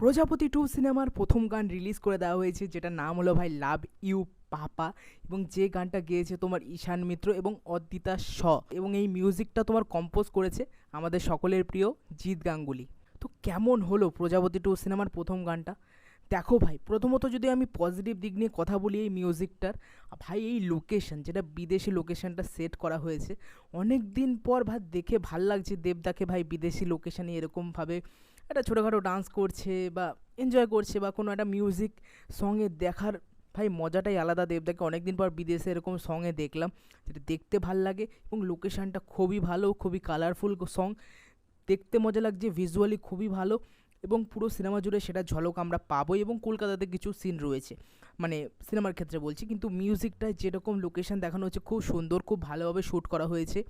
প্রজাপতি টু সিনেমার প্রথম গান রিলিজ করে দেওয়া হয়েছে, যেটার নাম হলো ভাই লাভ ইউ পাপা। এবং যে গানটা গেয়েছে তোমার ঈশান মিত্র এবং অদ্বিতা শ। এবং এই মিউজিকটা তোমার কম্পোজ করেছে আমাদের সকলের প্রিয় জিৎ গাঙ্গুলি। তো কেমন হলো প্রজাপতি টু সিনেমার প্রথম গানটা? দেখো ভাই, প্রথমত যদি আমি পজিটিভ দিক নিয়ে কথা বলি এই মিউজিকটার, ভাই এই লোকেশন, যেটা বিদেশি লোকেশনটা সেট করা হয়েছে অনেক দিন পর ভাই দেখে ভালো লাগছে দেবদাকে ভাই বিদেশি লোকেশানে এরকমভাবে একটা ছোটোখাটো ডান্স করছে বা এনজয় করছে বা কোনো একটা মিউজিক সঙ্গে দেখার, ভাই মজাটাই আলাদা। দেবদাকে অনেক দিন পর বিদেশে এরকম সঙ্গে দেখলাম, যেটা দেখতে ভালো লাগে এবং লোকেশানটা খুবই ভালো, খুবই কালারফুল সং দেখতে মজা লাগছে ভিজুয়ালি খুবই ভালো এবং পুরো সিনেমা জুড়ে সেটা ঝলক আমরা পাবো এবং কলকাতাতে কিছু সিন রয়েছে। মানে সিনেমার ক্ষেত্রে বলছি, কিন্তু মিউজিকটায় যেরকম লোকেশন দেখানো হচ্ছে, খুব সুন্দর, খুব ভালোভাবে শ্যুট করা হয়েছে।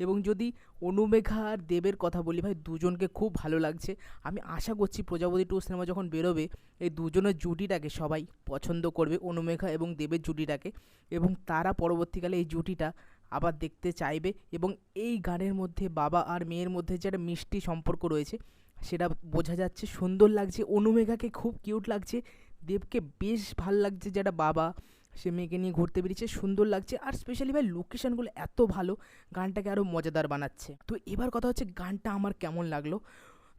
এবং যদি অনুমেঘা আর দেবের কথা বলি, ভাই, দুজনকে খুব ভালো লাগছে। আমি আশা করছি প্রজাপতি টু সিনেমা যখন বেরোবে, এই দুজনের জুটিটাকে সবাই পছন্দ করবে, অনুমেঘা এবং দেবের জুটিটাকে। এবং তারা পরবর্তীকালে এই জুটিটা আবার দেখতে চাইবে এবং এই গানের মধ্যে বাবা আর মেয়ের মধ্যে যে একটা মিষ্টি সম্পর্ক রয়েছে, সেটা বোঝা যাচ্ছে। সুন্দর লাগছে, অনুমেঘাকে খুব কিউট লাগছে, দেবকে বেশ ভালো লাগছে যেটা বাবা সে মেয়েকে নিয়ে ঘুরতে বেরিয়েছে, সুন্দর লাগছে আর স্পেশালি ভাই লোকেশনগুলো এত ভালো, গানটাকে আরও মজাদার বানাচ্ছে। তো এবার কথা হচ্ছে গানটা আমার কেমন লাগল?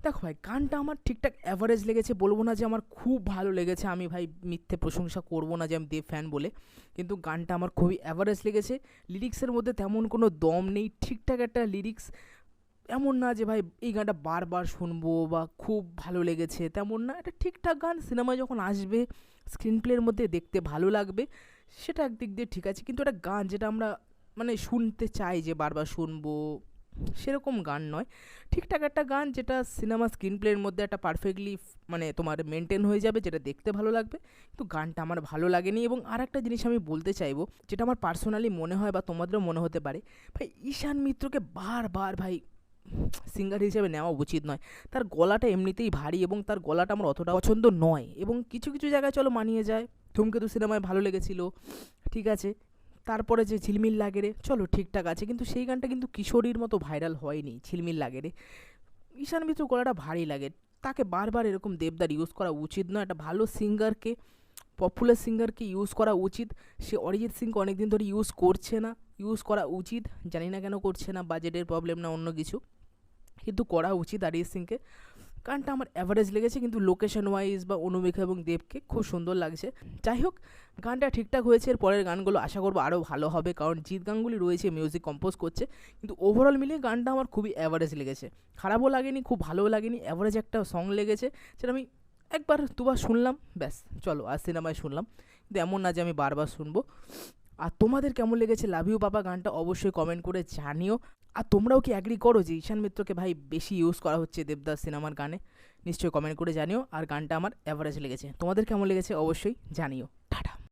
দেখো ভাই, গানটা আমার ঠিকঠাক অ্যাভারেজ লেগেছে, বলব না যে আমার খুব ভালো লেগেছে, আমি ভাই মিথ্যে প্রশংসা করব না যে আমি দেব ফ্যান বলে, কিন্তু গানটা আমার খুবই অ্যাভারেজ লেগেছে। লিরিক্সের মধ্যে তেমন কোনো দম নেই, ঠিকঠাক একটা লিরিক্স এমন না যে, ভাই, এই গানটা বারবার শুনব বা খুব ভালো লেগেছে। তেমন না এটা ঠিকঠাক গান সিনেমায় যখন আসবে স্ক্রিন প্লের মধ্যে দেখতে ভালো লাগবে, সেটা একদিক দিয়ে ঠিক আছে। কিন্তু একটা গান যেটা আমরা মানে শুনতে চাই যে, বারবার শুনব, সেরকম গান নয়। ঠিকঠাক একটা গান যেটা সিনেমা স্ক্রিন প্লের মধ্যে একটা পারফেক্টলি মানে তোমার মেনটেন হয়ে যাবে, যেটা দেখতে ভালো লাগবে। কিন্তু গানটা আমার ভালো লাগেনি এবং আর একটা জিনিস আমি বলতে চাইব, যেটা আমার পার্সোনালি মনে হয় বা তোমাদেরও মনে হতে পারে, ভাই, ঈশান মিত্রকে বারবার, ভাই সিঙ্গার হিসেবে নেওয়া উচিত নয়। তার গলাটা এমনিতেই ভারী এবং তার গলাটা আমার অতটা পছন্দ নয় এবং কিছু কিছু জায়গায় চলো মানিয়ে যায়। ধূমকেতু সিনেমায় ভালো লেগেছিল, ঠিক আছে। তারপরে যে ঝিলমিল লাগে রে চলো ঠিকঠাক আছে, কিন্তু সেই গানটা কিন্তু কিশোরীর মতো ভাইরাল হয়নি ঝিলমিল লাগে রে ঈশান মিত্র গলাটা ভারী লাগে, তাকে বারবার এরকম দেবদার ইউজ করা উচিত নয়। একটা ভালো সিঙ্গারকে পপুলার সিঙ্গারকে ইউজ করা উচিত। সে অরিজিৎ সিংকে অনেকদিন ধরে ইউজ করছে না। ইউজ করা উচিত। জানি না কেন করছে না বাজেটের প্রবলেম না অন্য কিছু। কিন্তু করা উচিত অরিজিৎ সিংকে। গানটা আমার অ্যাভারেজ লেগেছে, কিন্তু লোকেশন ওয়াইজ বা অনুমেঘা এবং দেবকে খুব সুন্দর লাগছে। যাই হোক, গানটা ঠিকঠাক হয়েছে, এর পরের গানগুলো আশা করব আরও ভালো হবে, কারণ জিৎ গানগুলি রয়েছে মিউজিক কম্পোজ করছে। কিন্তু ওভারঅল মিলিয়ে গানটা আমার খুবই অ্যাভারেজ লেগেছে। খারাপও লাগেনি, খুব ভালোও লাগেনি অ্যাভারেজ একটা সং লেগেছে সেটা আমি একবার, দুবার শুনলাম, ব্যাস, চলো, আর সিনেমায় শুনলাম। কিন্তু এমন না যে আমি বারবার শুনব। আর তোমাদের কেমন লেগেছে লাভ ইউ বাবা গানটা অবশ্যই কমেন্ট করে জানিও। আর তোমরাও কি অ্যাগ্রি করো যে ঈশান মিত্রকে ভাই বেশি ইউজ করা হচ্ছে দেবদাস সিনেমার গানে? নিশ্চয়ই কমেন্ট করে জানিও। আর গানটা আমার অ্যাভারেজ লেগেছে। তোমাদের কেমন লেগেছে অবশ্যই জানিও। টাটা।